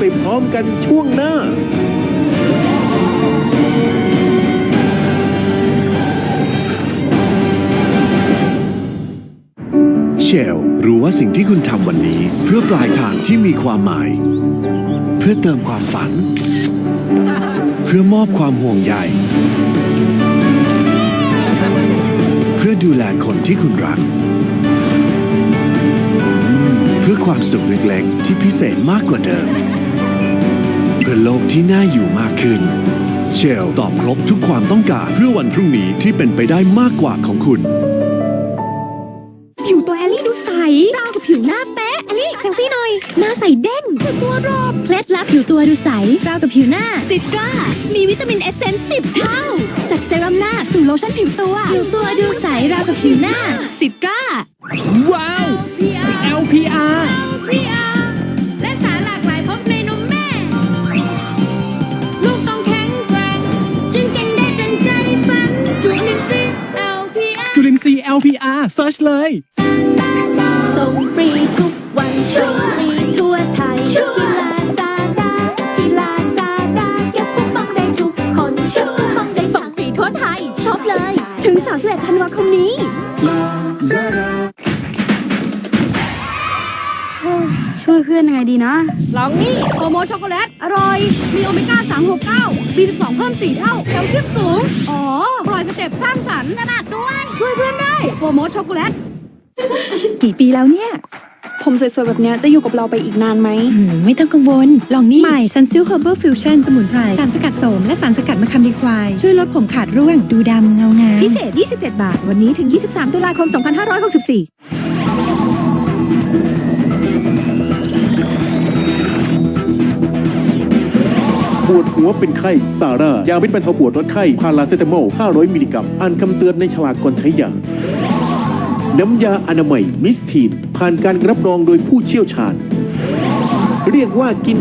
ไปพร้อมกันช่วงหน้าเชลรู้ว่าสิ่งที่คุณทำวันนี้เพื่อปลายทางที่มีความหมาย เพื่อเติมความฝัน เพื่อมอบความห่วงใยเพื่อดูแลคนที่คุณรัก เพื่อความสุขเล็กๆที่พิเศษมากกว่าเดิม พื่อโลกที่น่าอยู่มากขึ้น เชลตอบครบทุกความต้องการเพื่อวันพรุ่งนี้ที่เป็นไปได้มากกว่าของคุณ ผิวตัวแอลลี่ดูใสราวกับผิวหน้าเป๊ะแอลลี่เซลฟี่หน่อย หน้าใสเด้งแต่ตัวรอบเคล็ดลับผิวตัวดูใสราวกับผิวหน้าซิตรามีวิตามินเอสเซนส์สิบเท่า จากเซรั่มหน้าสู่โลชั่นผิวตัว ผิวตัวดูใสราวกับผิวหน้าซิตราว้าว LPR จุลินทรีย์ LPR เซิร์ชเลย ส่งฟรีทุกวันส่งฟรีทั่วไทยที่ลาซาด้าที่ลาซาด้าเก็บคูปองได้ทุกคนเก็บคูปองได้ส่งฟรีทั่วไทยช็อปเลย ถึง 31ธันวาคมนี้ช่วยเพื่อนยังไงดีนะ ลองนี่โอโมช็อกโกแลต อร่อย มีโอเมก้า 369 B12 เพิ่ม 4 เท่าแคลเซียมสูง อ๋อปล่อยสเต็ปสร้างสรรค์สนักด้วยช่วยเพื่อนได้ โอโมช็อกโกแลต กี่ปีแล้วเนี่ย ผมสวยๆ แบบเนี้ยจะอยู่กับเราไปอีกนานไหม อืมไม่ต้องกังวล ลองนี่ใหม่ซันซิลเฮอร์เบอร์ฟิวชั่นสมุนไพร สารสกัดโสม และสารสกัดมะขามดีควาย ช่วยลดผมขาดร่วง ดูดำเงางามพิเศษ 27 บาท วันนี้ถึง 23 ตุลาคม 2564ปวดหัวเป็นไข้ซาร่ายาเม็ดบรรเทาปวดลดไข้พาราเซตามอล 500 มิลลิกรัมอ่านคำเตือนในฉลากก่อนใช้ยา น้ำยาอนามัยมิสทีนผ่านการรับรองโดยผู้เชี่ยวชาญ เรียกว่ากิน